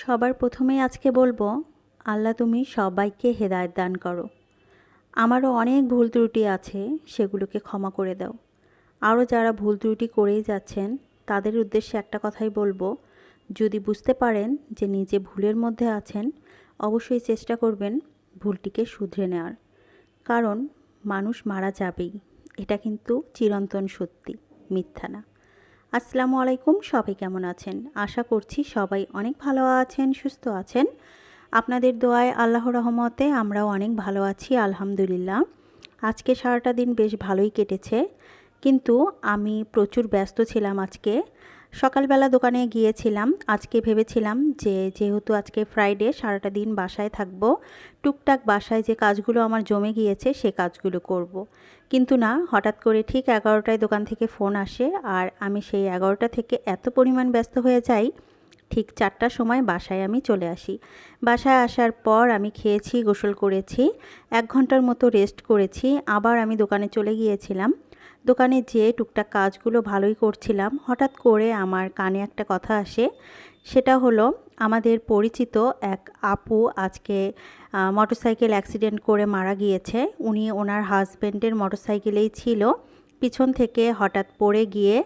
সবার প্রথমেই আজকে বলব, আল্লাহ তুমি সবাইকে হেদায়েত দান করো। আমারও অনেক ভুল ত্রুটি আছে, সেগুলোকে ক্ষমা করে দাও। আরও যারা ভুল ত্রুটি করেই যাচ্ছেন, তাদের উদ্দেশ্যে একটা কথাই বলব, যদি বুঝতে পারেন যে নিজে ভুলের মধ্যে আছেন, অবশ্যই চেষ্টা করবেন ভুলটিকে শুধরে নেওয়ার। কারণ মানুষ মারা যাবেই, এটা কিন্তু চিরন্তন সত্যি, মিথ্যা না। আসসালামু আলাইকুম, সবাই কেমন আছেন? আশা করছি সবাই অনেক ভালো আছেন, সুস্থ আছেন। আপনাদের দোয়ায় আল্লাহ রহমতে আমরাও অনেক ভালো আছি, আলহামদুলিল্লাহ। আজকে সারাটা দিন বেশ ভালোই কেটেছে। কিন্তু আমি প্রচুর ব্যস্ত ছিলাম আজকে। সকালবেলা দোকানে গিয়েছিলাম। আজকে ভেবেছিলাম যে, যেহেতু আজকে ফ্রাইডে সারাটা দিন বাসায় থাকব, টুকটাক বাসায় যে কাজগুলো আমার জমে গিয়েছে, সে কাজগুলো করব। কিন্তু না, হঠাৎ করে ঠিক এগারোটায় দোকান থেকে ফোন আসে আর আমি সেই এগারোটা থেকে এত পরিমাণ ব্যস্ত হয়ে যাই, ঠিক চারটার সময় বাসায় আমি চলে আসি। বাসায় আসার পর আমি খেয়েছি, গোসল করেছি, এক ঘণ্টার মতো রেস্ট করেছি, আবার আমি দোকানে চলে গিয়েছিলাম। দোকানে যেয়ে টুকটাক কাজগুলো ভালোই করছিলাম। হঠাৎ করে আমার কানে একটা কথা আসে। সেটা হলো, আমাদের পরিচিত এক আপু আজকে মোটরসাইকেল অ্যাক্সিডেন্ট করে মারা গিয়েছে। উনি ওনার হাজব্যান্ডের মোটরসাইকেলেই ছিল। পিছন থেকে হঠাৎ পড়ে গিয়ে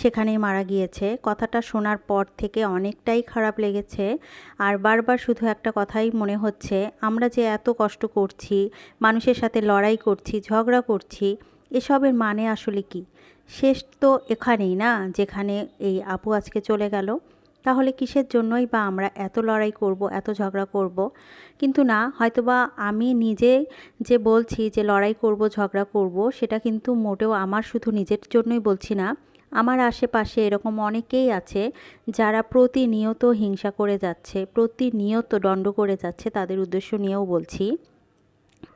সেখানেই মারা গিয়েছে। কথাটা শোনার পর থেকে অনেকটাই খারাপ লেগেছে। আর বারবার শুধু একটা কথাই মনে হচ্ছে, আমরা যে এত কষ্ট করছি, মানুষের সাথে লড়াই করছি, ঝগড়া করছি এসবের মানে আসলে কি? শেষ তো এখানেই না? যেখানে এই আপু আজকে চলে গেল? তাহলে কিসের জন্যই বা আমরা এত লড়াই করব, এত ঝগড়া করব? কিন্তু না, হয়তোবা আমি নিজে যে বলছি যে লড়াই করব, ঝগড়া করব, সেটা কিন্তু মোটেও আমার শুধু নিজের জন্যই বলছি না। আমার আশেপাশে এরকম অনেকেই আছে যারা প্রতিনিয়ত হিংসা করে যাচ্ছে, প্রতিনিয়ত দণ্ড করে যাচ্ছে, তাদের উদ্দেশ্য নিয়েও বলছি।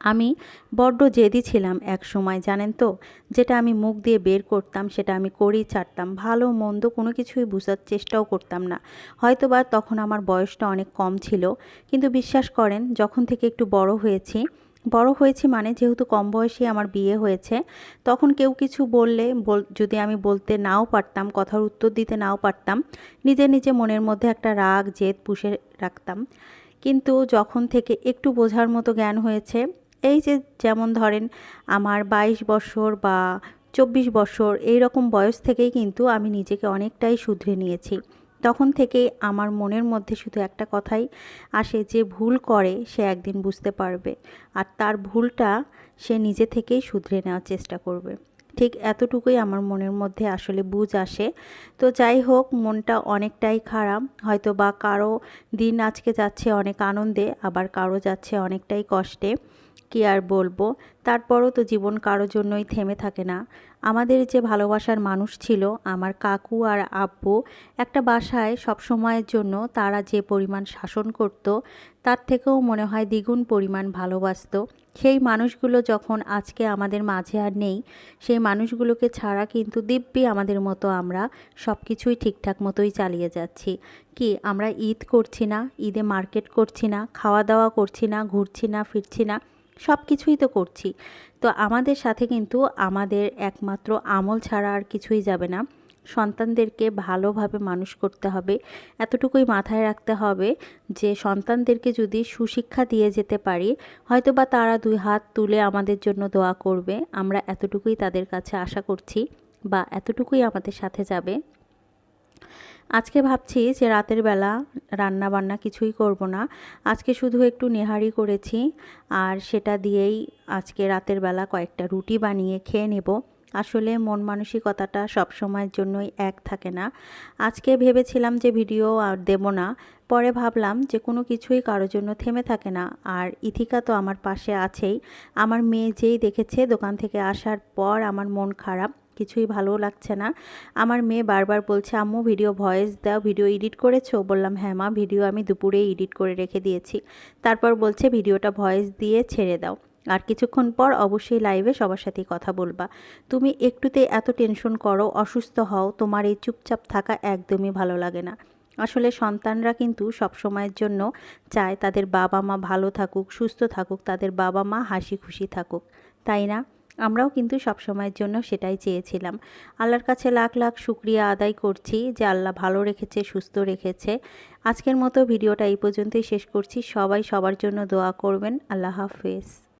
আমি বড্ড জেদি ছিলাম এক সময়, জানেন তো? যেটা আমি মুখ দিয়ে বের করতাম, সেটা আমি করেই ছাড়তাম। ভালো, মন্দ কোনো কিছুই বোঝার চেষ্টাও করতাম না। হয়তো বা তখন আমার বয়সটা অনেক কম ছিল, কিন্তু বিশ্বাস করেন, যখন থেকে একটু বড় হয়েছি বড় হয়েছি মানে যেহেতু কম বয়সে আমার বিয়ে হয়েছে, তখন কেউ কিছু বললে যদি আমি বলতে নাও পারতাম, কথার উত্তর দিতে নাও পারতাম, নিজে নিজে মনের মধ্যে একটা রাগ, জেদ পুষে রাখতাম। কিন্তু যখন থেকে একটু বোঝার মতো জ্ঞান হয়েছে এই যে যেমন ধরেন আমার বাইশ বছর বা চব্বিশ বছর এই রকম বয়স থেকেই কিন্তু আমি নিজেকে অনেকটাই শুধরে নিয়েছি। তখন থেকে আমার মনের মধ্যে শুধু একটা কথাই আসে যে ভুল করে সে একদিন বুঝতে পারবে। আর তার ভুলটা সে নিজে থেকেই শুধরে নেওয়ার চেষ্টা করবে। ঠিক এতটুকুই আমার মনের মধ্যে আসলে বুঝ আসে। তো যাই হোক, মনটা অনেকটাই খারাপ। হয়তো বা কারও দিন আজকে যাচ্ছে অনেক আনন্দে, আবার কারও যাচ্ছে অনেকটাই কষ্টে। কি আর বলব? তারপরও তো জীবন কারোর জন্যই থেমে থাকে না। আমাদের যে ভালোবাসার মানুষ ছিল, আমার কাকু আর আব্বু একটা বাসায় সব সময়ের জন্য তারা যে পরিমাণ শাসন করত, তার থেকেও মনে হয় দ্বিগুণ পরিমাণ ভালোবাসত। সেই মানুষগুলো যখন আজকে আমাদের মাঝে আর নেই, সেই মানুষগুলোকে ছাড়া কিন্তু দিব্যি আমাদের মতো আমরা সব কিছুই ঠিকঠাক মতোই চালিয়ে যাচ্ছি। কি, আমরা ঈদ করছি না, ঈদে মার্কেট করছি না, খাওয়া দাওয়া করছি না, ঘুরছি না, ফিরছি না সব কিছুই তো করছি। তো আমাদের সাথে কিন্তু আমাদের একমাত্র আমল ছাড়া আর কিছুই যাবে না। সন্তানদেরকে ভালোভাবে মানুষ করতে হবে। এতটুকুই মাথায় রাখতে হবে যে সন্তানদেরকে যদি সুশিক্ষা দিয়ে যেতে পারি হয়তো বা তারা দুই হাত তুলে আমাদের জন্য দোয়া করবে। আমরা এতটুকুই তাদের কাছে আশা করছি বা এতটুকুই আমাদের সাথে যাবে। আজকে ভাবছি যে রাতের বেলা রান্না বান্না কিছুই করব না। আজকে শুধু একটু নেহারি করেছি আর সেটা দিয়েই আজকে রাতের বেলা কয়েকটা রুটি বানিয়ে খেয়ে নেব। আসলে মন মানসিকতাটা সব সময়ের জন্যই এক থাকে না। আজকে ভেবেছিলাম যে ভিডিও আর দেব না। পরে ভাবলাম যে কোনো কিছুই কারোর জন্য থেমে থাকে না। আর ইথিকা তো আমার পাশে আছেই। আমার মেয়ে যেই দেখেছে দোকান থেকে আসার পর আমার মন খারাপ। কিছুই ভালো লাগছে না। আমার মেয়ে বারবার বলছে, আম্মু ভিডিও ভয়েস দাও ভিডিও এডিট করেছ? বললাম হ্যাঁ মা ভিডিও আমি দুপুরে এডিট করে রেখে দিয়েছি। তারপর বলছে, ভিডিওটা ভয়েস দিয়ে ছেড়ে দাও। আর কিছুক্ষণ পর অবশ্যই লাইভে সবার সাথেই কথা বলবা। তুমি একটুতে এত টেনশন করো, অসুস্থ হও, তোমার এই চুপচাপ থাকা একদমই ভালো লাগে না। আসলে সন্তানরা কিন্তু সব সময়ের জন্য চায় তাদের বাবা মা ভালো থাকুক, সুস্থ থাকুক, তাদের বাবা মা হাসি খুশি থাকুক। তাই না? আমরাও কিন্তু সব সময়ের জন্য সেটাই চেয়েছিলাম। আল্লাহর কাছে লাখ লাখ শুক্রিয়া আদায় করছি যে আল্লাহ ভালো রেখেছে, সুস্থ রেখেছে। আজকের মতো ভিডিওটা এই পর্যন্তই শেষ করছি। সবাই সবার জন্য দোয়া করবেন। আল্লাহ হাফেজ।